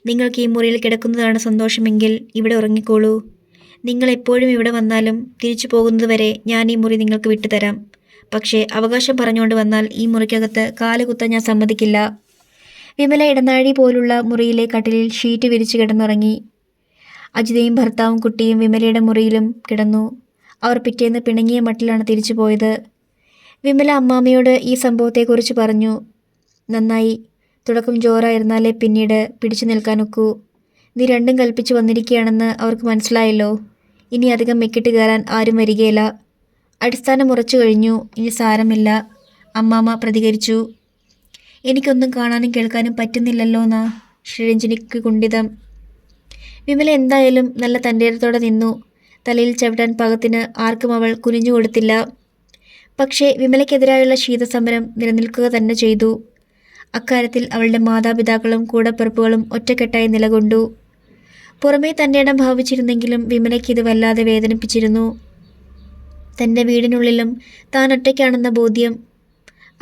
നിങ്ങൾക്ക് ഈ മുറിയിൽ കിടക്കുന്നതാണ് സന്തോഷമെങ്കിൽ ഇവിടെ ഉറങ്ങിക്കോളൂ. നിങ്ങൾ എപ്പോഴും ഇവിടെ വന്നാലും തിരിച്ചു പോകുന്നതുവരെ ഞാൻ ഈ മുറി നിങ്ങൾക്ക് വിട്ടുതരാം. പക്ഷേ അവകാശം പറഞ്ഞുകൊണ്ട് വന്നാൽ ഈ മുറിക്കകത്ത് കാലുകുത്താൻ ഞാൻ സമ്മതിക്കില്ല. വിമല ഇടനാഴി പോലുള്ള മുറിയിലെ കട്ടിലിൽ ഷീറ്റ് വിരിച്ചു കിടന്നുറങ്ങി. അജിതയും ഭർത്താവും കുട്ടിയും വിമലയുടെ മുറിയിലും കിടന്നു. അവർ പിറ്റേന്ന് പിണങ്ങിയ മട്ടിലാണ് തിരിച്ചു പോയത്. വിമല അമ്മാമ്മയോട് ഈ സംഭവത്തെക്കുറിച്ച് പറഞ്ഞു. നന്നായി. തുടക്കം ജോറായിരുന്നാലേ പിന്നീട് പിടിച്ചു നിൽക്കാനൊക്കൂ നീ രണ്ടും കൽപ്പിച്ചു വന്നിരിക്കുകയാണെന്ന് അവർക്ക് മനസ്സിലായല്ലോ. ഇനി അധികം മെക്കിട്ട് കയറാൻ ആരും വരികയില്ല. അടിസ്ഥാനം ഉറച്ചു കഴിഞ്ഞു. ഇനി സാരമില്ല. അമ്മാമ്മ പ്രതികരിച്ചു. എനിക്കൊന്നും കാണാനും കേൾക്കാനും പറ്റുന്നില്ലല്ലോ എന്നാ ശ്രീരഞ്ജനിക്ക് കുണ്ഠിതം. വിമല എന്തായാലും നല്ല തന്റെടത്തോടെ നിന്നു. തലയിൽ ചവിട്ടാൻ പാകത്തിന് ആർക്കും അവൾ കുനിഞ്ഞു കൊടുത്തില്ല. പക്ഷേ വിമലയ്ക്കെതിരായുള്ള ശീതസമരം നിലനിൽക്കുക തന്നെ ചെയ്തു. അക്കാര്യത്തിൽ അവളുടെ മാതാപിതാക്കളും കൂടപ്പിറപ്പുകളും ഒറ്റക്കെട്ടായി നിലകൊണ്ടു. പുറമേ തന്റെ ഇടം ഭാവിച്ചിരുന്നെങ്കിലും വിമലയ്ക്ക് ഇത് വല്ലാതെ വേദനിപ്പിച്ചിരുന്നു. തന്റെ വീടിനുള്ളിലും താൻ ഒറ്റയ്ക്കാണെന്ന ബോധ്യം.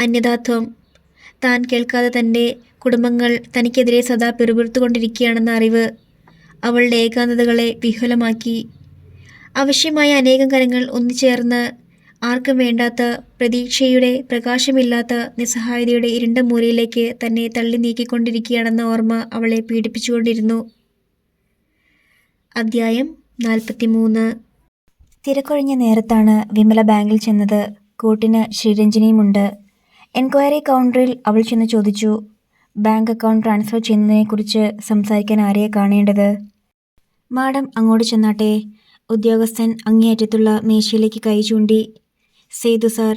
അന്യതാത്വം താൻ കേൾക്കാതെ തന്റെ കുടുംബങ്ങൾ തനിക്കെതിരെ സദാ പിറുപിറുത്തുകൊണ്ടിരിക്കുകയാണെന്ന അറിവ് അവളുടെ ഏകാന്തതകളെ വിഹുലമാക്കി ആവശ്യമായ അനേകം കരങ്ങൾ ഒന്നുചേർന്ന് ആർക്കും വേണ്ടാത്ത പ്രതീക്ഷയുടെ പ്രകാശമില്ലാത്ത നിസ്സഹായതയുടെ ഇരുണ്ട മൂലയിലേക്ക് തന്നെ തള്ളി നീക്കിക്കൊണ്ടിരിക്കുകയാണെന്ന ഓർമ്മ അവളെ പീഡിപ്പിച്ചുകൊണ്ടിരുന്നു. അദ്ധ്യായം നാൽപ്പത്തിമൂന്ന്. തിരക്കൊഴിഞ്ഞ നേരത്താണ് വിമല ബാങ്കിൽ ചെന്നത്. കൂട്ടിന് ശ്രീരഞ്ജനിയുമുണ്ട്. എൻക്വയറി കൗണ്ടറിൽ അവൾ ചെന്ന് ചോദിച്ചു ബാങ്ക് അക്കൗണ്ട് ട്രാൻസ്ഫർ ചെയ്യുന്നതിനെക്കുറിച്ച് സംസാരിക്കാൻ ആരെയെ കാണേണ്ടത്? മാഡം അങ്ങോട്ട് ചെന്നാട്ടെ. ഉദ്യോഗസ്ഥൻ അങ്ങേയറ്റത്തുള്ള മേശയിലേക്ക് കൈ ചൂണ്ടി സേതു സാർ.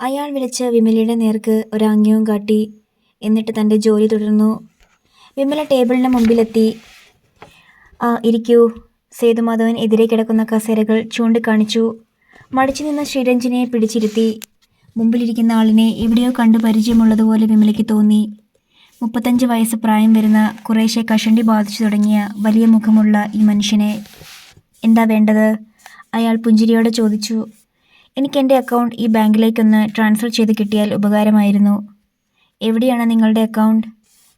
അയാൾ വിളിച്ച് വിമലയുടെ നേർക്ക് ഒരാംഗ്യവും കാട്ടി എന്നിട്ട് തന്റെ ജോലി തുടർന്നു. വിമല ടേബിളിന് മുമ്പിലെത്തി ആ ഇരിക്കൂ. സേതുമാധവൻ എതിരെ കിടക്കുന്ന കസേരകൾ ചൂണ്ടിക്കാണിച്ചു. മടിച്ചു നിന്ന ശ്രീരഞ്ജനെ പിടിച്ചിരുത്തി. മുമ്പിലിരിക്കുന്ന ആളിനെ എവിടെയോ കണ്ടു പരിചയമുള്ളതുപോലെ വിമലയ്ക്ക് തോന്നി. മുപ്പത്തഞ്ച് വയസ്സ് പ്രായം വരുന്ന കുറേശ്ശെ കഷണ്ടി ബാധിച്ചു തുടങ്ങിയ വലിയ മുഖമുള്ള ഈ മനുഷ്യനെ. എന്താ വേണ്ടത്? അയാൾ പുഞ്ചിരിയോടെ ചോദിച്ചു. എനിക്ക് എന്റെ അക്കൗണ്ട് ഈ ബാങ്കിലേക്കൊന്ന് ട്രാൻസ്ഫർ ചെയ്ത് കിട്ടിയാൽ ഉപകാരമായിരുന്നു. എവിടെയാണ് നിങ്ങളുടെ അക്കൗണ്ട്?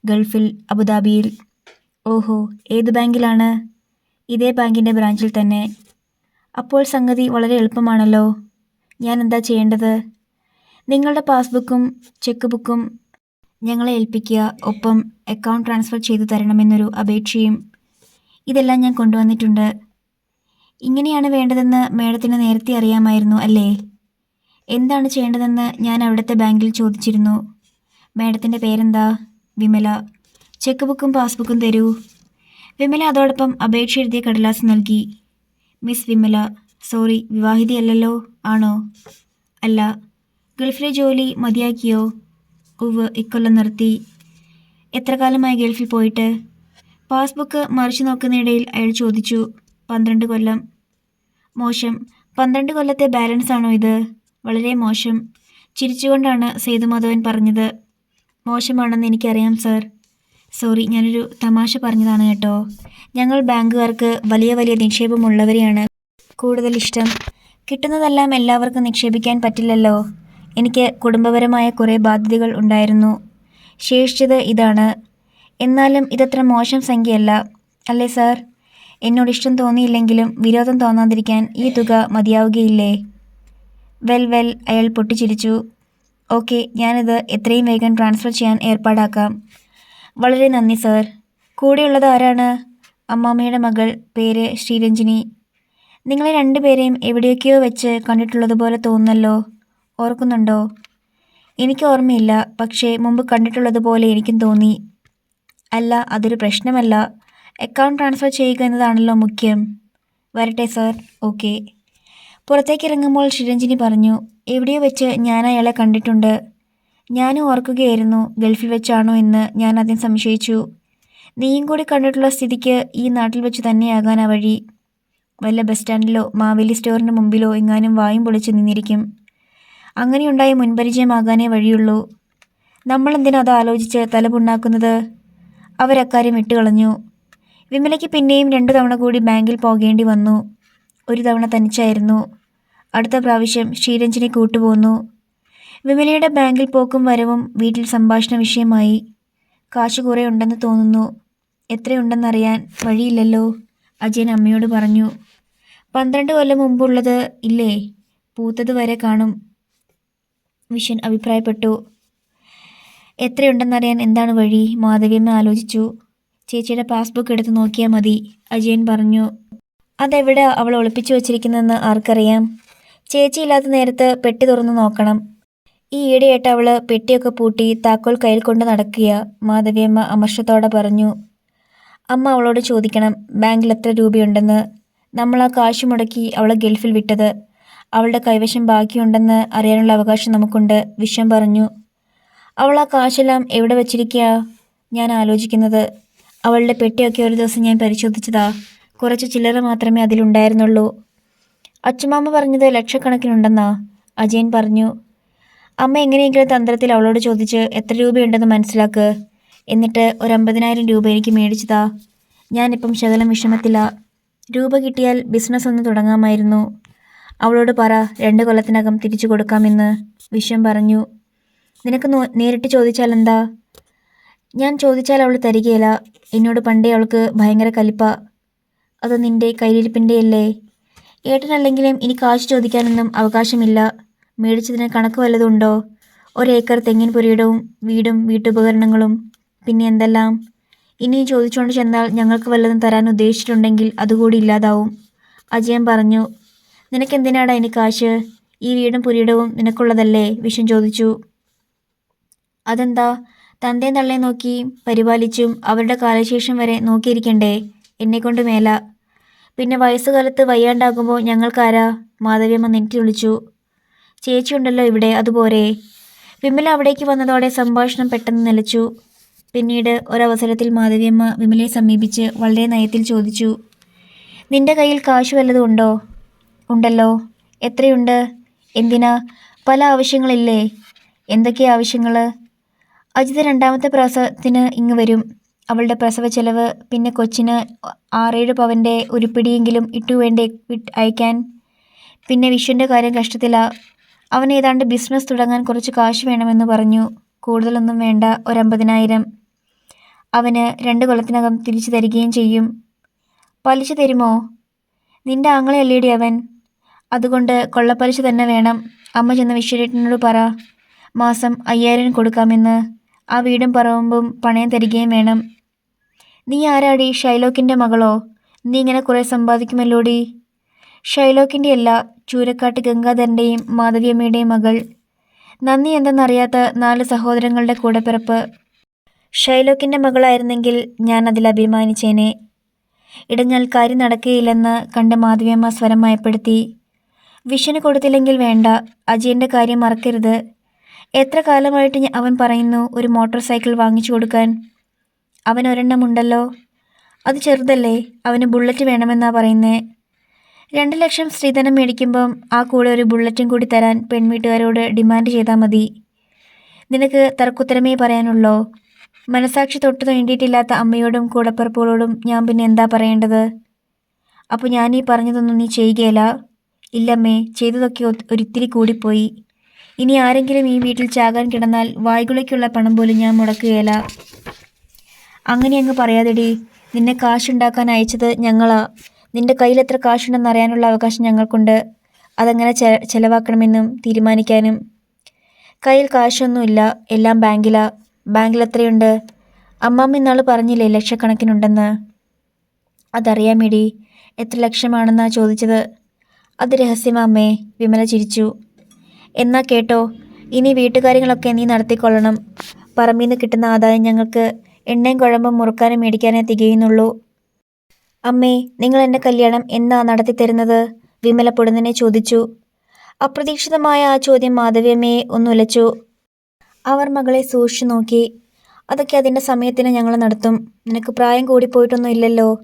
ഗൾഫിൽ അബുദാബിയിൽ. ഓഹോ ഏത് ബാങ്കിലാണ്? ഇതേ ബാങ്കിന്റെ ബ്രാഞ്ചിൽ തന്നെ. അപ്പോൾ സംഗതി വളരെ എളുപ്പമാണല്ലോ. ഞാൻ എന്താ ചെയ്യേണ്ടത്? നിങ്ങളുടെ പാസ്ബുക്കും ചെക്ക് ബുക്കും ഞങ്ങളെ ഏൽപ്പിക്കുക ഒപ്പം അക്കൗണ്ട് ട്രാൻസ്ഫർ ചെയ്തു തരണമെന്നൊരു അപേക്ഷയും ഇതെല്ലാം ഞാൻ കൊണ്ടുവന്നിട്ടുണ്ട്. ഇങ്ങനെയാണ് വേണ്ടതെന്ന് മേഡത്തിന് നേരത്തെ അറിയാമായിരുന്നു അല്ലേ? എന്താണ് ചെയ്യേണ്ടതെന്ന് ഞാൻ അവിടുത്തെ ബാങ്കിൽ ചോദിച്ചിരുന്നു. മേഡത്തിന്റെ പേരെന്താ? വിമല. ചെക്ക് ബുക്കും പാസ്ബുക്കും തരൂ. വിമല അതോടൊപ്പം അപേക്ഷ എഴുതിയ കടലാസ് നൽകി. മിസ് വിമല സോറി വിവാഹിതയല്ലല്ലോ? ആണോ? അല്ല. ഗൾഫിലെ ജോലി മതിയാക്കിയോ? ഉവ് ഇക്കൊല്ലം നിർത്തി. എത്ര കാലമായി ഗൾഫിൽ പോയിട്ട്? പാസ്ബുക്ക് മറിച്ചു നോക്കുന്നതിനിടയിൽ അയാൾ ചോദിച്ചു പന്ത്രണ്ട് കൊല്ലം. മോശം. പന്ത്രണ്ട് കൊല്ലത്തെ ബാലൻസ് ആണോ ഇത്? വളരെ മോശം. ചിരിച്ചുകൊണ്ടാണ് സേതുമാധവൻ പറഞ്ഞത്. മോശമാണെന്ന് എനിക്കറിയാം സർ. സോറി ഞാനൊരു തമാശ പറഞ്ഞതാണ് കേട്ടോ. ഞങ്ങൾ ബാങ്കുകാർക്ക് വലിയ വലിയ നിക്ഷേപമുള്ളവരെയാണ് കൂടുതൽ ഇഷ്ടം. കിട്ടുന്നതെല്ലാം എല്ലാവർക്കും നിക്ഷേപിക്കാൻ പറ്റില്ലല്ലോ. എനിക്ക് കുടുംബപരമായ കുറേ ബാധ്യതകൾ ഉണ്ടായിരുന്നു. ശേഷിച്ചത് ഇതാണ്. എന്നാലും ഇതത്ര മോശം സംഖ്യയല്ല അല്ലേ സാർ? എന്നോട് ഇഷ്ടം തോന്നിയില്ലെങ്കിലും വിരോധം തോന്നാതിരിക്കാൻ ഈ തുക മതിയാവുകയില്ലേ? വെൽ വെൽ അയാൾ പൊട്ടിച്ചിരിച്ചു. ഓക്കെ ഞാനിത് എത്രയും വേഗം ട്രാൻസ്ഫർ ചെയ്യാൻ ഏർപ്പാടാക്കാം. വളരെ നന്ദി സർ. കൂടെയുള്ളത് ആരാണ്? അമ്മാമ്മയുടെ മകൾ പേര് ശ്രീരഞ്ജിനി. നിങ്ങളെ രണ്ടുപേരെയും എവിടെയൊക്കെയോ വെച്ച് കണ്ടിട്ടുള്ളതുപോലെ തോന്നുന്നല്ലോ. ഓർക്കുന്നുണ്ടോ? എനിക്ക് ഓർമ്മയില്ല പക്ഷേ മുമ്പ് കണ്ടിട്ടുള്ളതുപോലെ എനിക്കും തോന്നി. അല്ല അതൊരു പ്രശ്നമല്ല. അക്കൗണ്ട് ട്രാൻസ്ഫർ ചെയ്യുക എന്നതാണല്ലോ മുഖ്യം. വരട്ടെ സർ. ഓക്കെ. പുറത്തേക്ക് ഇറങ്ങുമ്പോൾ ശ്രീരഞ്ജിനി പറഞ്ഞു എവിടെയോ വെച്ച് ഞാൻ അയാളെ കണ്ടിട്ടുണ്ട്. ഞാനും ഓർക്കുകയായിരുന്നു ഗൾഫിൽ വെച്ചാണോ എന്ന് ഞാൻ ആദ്യം സംശയിച്ചു. നീയും കൂടി കണ്ടിട്ടുള്ള സ്ഥിതിക്ക് ഈ നാട്ടിൽ വെച്ച് തന്നെയാകാൻ ആ വഴി. വല്ല ബസ് സ്റ്റാൻഡിലോ മാവേലി സ്റ്റോറിന് മുമ്പിലോ എങ്ങാനും വായും പൊളിച്ച് നിന്നിരിക്കും. അങ്ങനെയുണ്ടായ മുൻപരിചയമാകാനേ വഴിയുള്ളൂ. നമ്മളെന്തിനാ അത് ആലോചിച്ച് തലപുണ്ണാക്കുന്നത്? അവരക്കാര്യം വിട്ടുകളഞ്ഞു. വിമലയ്ക്ക് പിന്നെയും രണ്ടു തവണ കൂടി ബാങ്കിൽ പോകേണ്ടി വന്നു. ഒരു തവണ തനിച്ചായിരുന്നു. അടുത്ത പ്രാവശ്യം ശ്രീരഞ്ജനെ കൂട്ടുപോന്നു. വിമലയുടെ ബാങ്കിൽ പോക്കും വരവും വീട്ടിൽ സംഭാഷണ വിഷയമായി കാശ് കുറേ ഉണ്ടെന്ന് തോന്നുന്നു. എത്രയുണ്ടെന്നറിയാൻ വഴിയില്ലല്ലോ അജയൻ അമ്മയോട് പറഞ്ഞു. പന്ത്രണ്ട് കൊല്ലം മുമ്പുള്ളത് ഇല്ലേ? പൂത്തത് വരെ കാണും. വിഷൻ അഭിപ്രായപ്പെട്ടു. എത്രയുണ്ടെന്നറിയാൻ എന്താണ് വഴി? മാധവിയമ്മ ആലോചിച്ചു. ചേച്ചിയുടെ പാസ്ബുക്ക് എടുത്ത് നോക്കിയാൽ മതി അജയൻ പറഞ്ഞു. അതെവിടെ അവൾ ഒളിപ്പിച്ചു വച്ചിരിക്കുന്നതെന്ന് ആർക്കറിയാം? ചേച്ചി ഇല്ലാത്ത നേരത്ത് പെട്ടി തുറന്ന് നോക്കണം. ഈ ഈയിടെയായിട്ട് അവൾ പെട്ടിയൊക്കെ പൂട്ടി താക്കോൽ കയ്യിൽ കൊണ്ട് നടക്കുക മാധവിയമ്മ അമർഷത്തോടെ പറഞ്ഞു അമ്മ അവളോട് ചോദിക്കണം ബാങ്കിൽ എത്ര രൂപയുണ്ടെന്ന്. നമ്മൾ ആ കാശ് മുടക്കി അവളെ ഗൾഫിൽ വിട്ടത്. അവളുടെ കൈവശം ബാക്കിയുണ്ടെന്ന് അറിയാനുള്ള അവകാശം നമുക്കുണ്ട് വിഷം പറഞ്ഞു. അവൾ ആ കാശെല്ലാം എവിടെ വച്ചിരിക്കുക ഞാൻ ആലോചിക്കുന്നത്. അവളുടെ പെട്ടിയൊക്കെ ഒരു ദിവസം ഞാൻ പരിശോധിച്ചതാ. കുറച്ച് ചില്ലറ മാത്രമേ അതിലുണ്ടായിരുന്നുള്ളൂ. അച്ചുമാമ പറഞ്ഞത് ലക്ഷക്കണക്കിനുണ്ടെന്നാ അജയൻ പറഞ്ഞു. അമ്മ എങ്ങനെയെങ്കിലും തന്ത്രത്തിൽ അവളോട് ചോദിച്ച് എത്ര രൂപയുണ്ടെന്ന് മനസ്സിലാക്ക്. എന്നിട്ട് ഒരു അമ്പതിനായിരം രൂപ എനിക്ക് മേടിച്ചതാ. ഞാനിപ്പം ശകലം വിഷമത്തില. രൂപ കിട്ടിയാൽ ബിസിനസ് ഒന്ന് തുടങ്ങാമായിരുന്നു. അവളോട് പറ രണ്ട് കൊല്ലത്തിനകം തിരിച്ചു കൊടുക്കാമെന്ന് വിശ്വം പറഞ്ഞു. നിനക്ക് നേരിട്ട് ചോദിച്ചാൽ എന്താ? ഞാൻ ചോദിച്ചാൽ അവൾ തരികയില്ല. എന്നോട് പണ്ടേ അവൾക്ക് ഭയങ്കര കലിപ്പ. അത് നിന്റെ കയ്യിലിരിപ്പിന്റെ അല്ലേ? ഏട്ടനല്ലെങ്കിലും ഇനി കാശ് ചോദിക്കാനൊന്നും അവകാശമില്ല. മേടിച്ചതിന് കണക്ക് വല്ലതുണ്ടോ ഒരേക്കർ തെങ്ങിൻ പുരയിടവും വീടും വീട്ടുപകരണങ്ങളും പിന്നെ എന്തെല്ലാം? ഇനി ചോദിച്ചുകൊണ്ട് ചെന്നാൽ ഞങ്ങൾക്ക് വല്ലതും തരാൻ ഉദ്ദേശിച്ചിട്ടുണ്ടെങ്കിൽ അതുകൂടി ഇല്ലാതാവും. അജയൻ പറഞ്ഞു നിനക്കെന്തിനാടാ ഇനി കാശ്? ഈ വീടും പുരയിടവും നിനക്കുള്ളതല്ലേ? വിഷം ചോദിച്ചു. അതെന്താ? തന്തേം തള്ളേം നോക്കി പരിപാലിച്ചും അവരുടെ കാലശേഷം വരെ നോക്കിയിരിക്കണ്ടേ? എന്നെക്കൊണ്ട് മേല. പിന്നെ വയസ്സുകാലത്ത് വയ്യാണ്ടാകുമ്പോൾ ഞങ്ങൾക്കാരാ? മാധവിയമ്മ നെറ്റി വിളിച്ചു. ചേച്ചിയുണ്ടല്ലോ ഇവിടെ അതുപോരെ വിമല അവിടേക്ക് വന്നതോടെ സംഭാഷണം പെട്ടെന്ന് നിലച്ചു. പിന്നീട് ഒരവസരത്തിൽ മാധവിയമ്മ വിമലയെ സമീപിച്ച് വളരെ നയത്തിൽ ചോദിച്ചു നിന്റെ കയ്യിൽ കാശ് വല്ലതും ഉണ്ടോ? ഉണ്ടല്ലോ. എത്രയുണ്ട്? എന്തിനാ? പല ആവശ്യങ്ങളില്ലേ. എന്തൊക്കെ ആവശ്യങ്ങൾ അജിത രണ്ടാമത്തെ പ്രസവത്തിന് ഇങ്ങ് വരും. അവളുടെ പ്രസവ ചെലവ് പിന്നെ കൊച്ചിന് ആറേഴ് പവന്റെ ഉരുപ്പിടിയെങ്കിലും ഇട്ടു വേണ്ടേ വിട്ട് അയക്കാൻ. പിന്നെ വിഷുവിന്റെ കാര്യം കഷ്ടത്തിലാ. അവൻ ഏതാണ്ട് ബിസിനസ് തുടങ്ങാൻ കുറച്ച് കാശ് വേണമെന്ന് പറഞ്ഞു. കൂടുതലൊന്നും വേണ്ട ഒരമ്പതിനായിരം. അവന് രണ്ട് കൊല്ലത്തിനകം തിരിച്ചു തരികയും ചെയ്യും. പലിശ തരുമോ? നിന്റെ ആങ്ങളയല്ലേടി അവൻ? അതുകൊണ്ട് കൊള്ളപ്പലിശ തന്നെ വേണം. അമ്മ ചെന്ന് വിശ്വരേട്ടനോട് പറ. മാസം അയ്യായിരം കൊടുക്കാമെന്ന്. ആ വീടും പറമ്പും പണയം തരികയും വേണം. നീ ആരാടി? ഷൈലോക്കിന്റെ മകളോ? നീ ഇങ്ങനെ കുറേ സമ്പാദിക്കുമല്ലോടി? ഷൈലോക്കിന്റെ അല്ല ചൂരക്കാട്ട് ഗംഗാധരന്റെയും മാധവിയമ്മയുടെയും മകൾ. നന്ദി എന്തെന്നറിയാത്ത നാല് സഹോദരങ്ങളുടെ കൂടെ കൂടെപ്പിറപ്പ്. ഷൈലോക്കിന്റെ മകളായിരുന്നെങ്കിൽ ഞാൻ അതിൽ അഭിമാനിച്ചേനെ. ഇടഞ്ഞാൽ കാര്യം നടക്കുകയില്ലെന്ന് കണ്ട് മാധവിയമ്മ സ്വരം മയപ്പെടുത്തി. വിഷന് കൊടുത്തില്ലെങ്കിൽ വേണ്ട അജയന്റെ കാര്യം മറക്കരുത്. എത്ര കാലമായിട്ട് അവൻ പറയുന്നു ഒരു മോട്ടോർ സൈക്കിൾ വാങ്ങിച്ചു കൊടുക്കാൻ. അവൻ ഒരെണ്ണമുണ്ടല്ലോ അത് ചെറുതല്ലേ അവന് ബുള്ളറ്റ് വേണമെന്നാണ് പറയുന്നേ. രണ്ട് ലക്ഷം സ്ത്രീധനം മേടിക്കുമ്പം ആ കൂടെ ഒരു ബുള്ളറ്റും കൂടി തരാൻ പെൺവീട്ടുകാരോട് ഡിമാൻഡ് ചെയ്താൽ മതി. നിനക്ക് തർക്കുത്തരമേ പറയാനുള്ളോ? മനസാക്ഷി തൊട്ട് വേണ്ടിയിട്ടില്ലാത്ത അമ്മയോടും കൂടപ്പിറപ്പുകളോടും ഞാൻ പിന്നെ എന്താ പറയേണ്ടത്? അപ്പോൾ ഞാൻ ഈ പറഞ്ഞതൊന്നും നീ ചെയ്യുകയില്ല ഇല്ലമ്മേ ചെയ്തതൊക്കെ ഒരിത്തിരി കൂടിപ്പോയി. ഇനി ആരെങ്കിലും ഈ വീട്ടിൽ ചാകാൻ കിടന്നാൽ വായ്കുളയ്ക്കുള്ള പണം പോലും ഞാൻ മുടക്കുകയില്ല അങ്ങനെ അങ്ങ് പറയാതെടി നിന്നെ കാശുണ്ടാക്കാൻ അയച്ചത് ഞങ്ങളാ. നിന്റെ കയ്യിൽ എത്ര കാശുണ്ടെന്ന് അറിയാനുള്ള അവകാശം ഞങ്ങൾക്കുണ്ട്. അതെങ്ങനെ ചെ ചെലവാക്കണമെന്നും തീരുമാനിക്കാനും. കയ്യിൽ കാശൊന്നുമില്ല. എല്ലാം ബാങ്കിലാ. ബാങ്കിൽ എത്രയുണ്ട് അമ്മാമ്മ ഇന്നാൾ പറഞ്ഞില്ലേ ലക്ഷക്കണക്കിനുണ്ടെന്ന്? അതറിയാമെടി. എത്ര ലക്ഷമാണെന്നാ ചോദിച്ചത്. അത് രഹസ്യമാമ്മേ വിമല ചിരിച്ചു. എന്നാ കേട്ടോ. ഇനി വീട്ടുകാര്യങ്ങളൊക്കെ നീ നടത്തിക്കൊള്ളണം. പറമ്പിൽ നിന്ന് കിട്ടുന്ന ആദായം ഞങ്ങൾക്ക് എണ്ണയും കുഴമ്പും മുറുക്കാനും മേടിക്കാനേ തികയുന്നുള്ളൂ. അമ്മേ നിങ്ങൾ എന്റെ കല്യാണം എന്നാ നടത്തിത്തരുന്നത് വിമല പൊടുന്നനെ ചോദിച്ചു. അപ്രതീക്ഷിതമായ ആ ചോദ്യം മാധവിയമ്മയെ ഒന്നുലച്ചു അവർ മകളെ സൂക്ഷിച്ചു നോക്കി. അതൊക്കെ അതിന്റെ സമയത്തിന് ഞങ്ങൾ നടത്തും. നിനക്ക് പ്രായം കൂടിപ്പോയിട്ടൊന്നും ഇല്ലല്ലോ.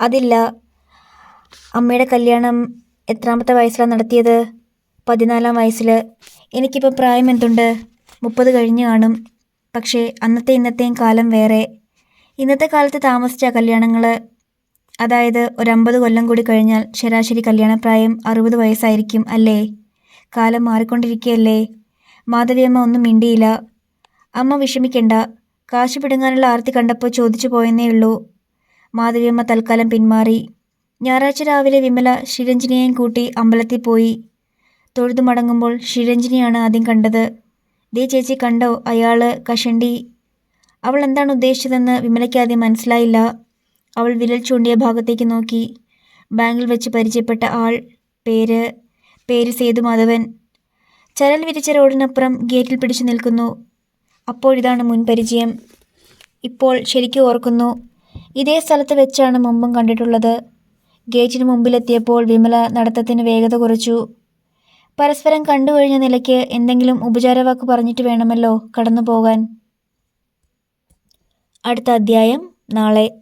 അതില്ല. അമ്മയുടെ കല്യാണം എത്രാമത്തെ വയസ്സിലാണ് നടത്തിയത്? പതിനാലാം വയസ്സിൽ എനിക്കിപ്പോൾ പ്രായം എന്തുണ്ട്? മുപ്പത് കഴിഞ്ഞ് കാണും. പക്ഷേ അന്നത്തെ ഇന്നത്തെയും കാലം വേറെ. ഇന്നത്തെ കാലത്ത് താമസിച്ച കല്യാണങ്ങൾ അതായത് ഒരു അമ്പത് കൊല്ലം കൂടി കഴിഞ്ഞാൽ ശരാശരി കല്യാണപ്രായം അറുപത് വയസ്സായിരിക്കും അല്ലേ? കാലം മാറിക്കൊണ്ടിരിക്കുകയല്ലേ മാധവിയമ്മ ഒന്നും മിണ്ടിയില്ല. അമ്മ വിഷമിക്കണ്ട. കാശ് പിടുങ്ങാനുള്ള ആർത്തി കണ്ടപ്പോൾ ചോദിച്ചു പോയെന്നേ ഉള്ളൂ. മാധവിയമ്മ തൽക്കാലം പിന്മാറി. ഞായറാഴ്ച രാവിലെ വിമല ശ്രീരഞ്ജിനിയെയും കൂട്ടി അമ്പലത്തിൽ പോയി. തൊഴുതു മടങ്ങുമ്പോൾ ശ്രീരഞ്ജിനിയാണ് ആദ്യം കണ്ടത്. ദേ ചേച്ചി കണ്ടോ? അയാൾ കഷണ്ടി. അവൾ എന്താണ് ഉദ്ദേശിച്ചതെന്ന് വിമലയ്ക്ക് ആദ്യം മനസ്സിലായില്ല. അവൾ വിരൽ ചൂണ്ടിയ ഭാഗത്തേക്ക് നോക്കി. ബാങ്കിൽ വെച്ച് പരിചയപ്പെട്ട ആൾ പേര് പേര് സേതുമാധവൻ. ചരൽ വിരിച്ച റോഡിനപ്പുറം ഗേറ്റിൽ പിടിച്ചു നിൽക്കുന്നു. അപ്പോഴിതാണ് മുൻപരിചയം ഇപ്പോൾ ശരിക്കും ഓർക്കുന്നു. ഇതേ സ്ഥലത്ത് വെച്ചാണ് മുമ്പും കണ്ടിട്ടുള്ളത്. ഗേറ്റിന് മുമ്പിലെത്തിയപ്പോൾ വിമല നടത്തത്തിന് വേഗത കുറച്ചു. പരസ്പരം കണ്ടുകഴിഞ്ഞ നിലയ്ക്ക് എന്തെങ്കിലും ഉപചാരവാക്ക് പറഞ്ഞിട്ട് വേണമല്ലോ കടന്നു പോകാൻ അടുത്ത അധ്യായം നാളെ.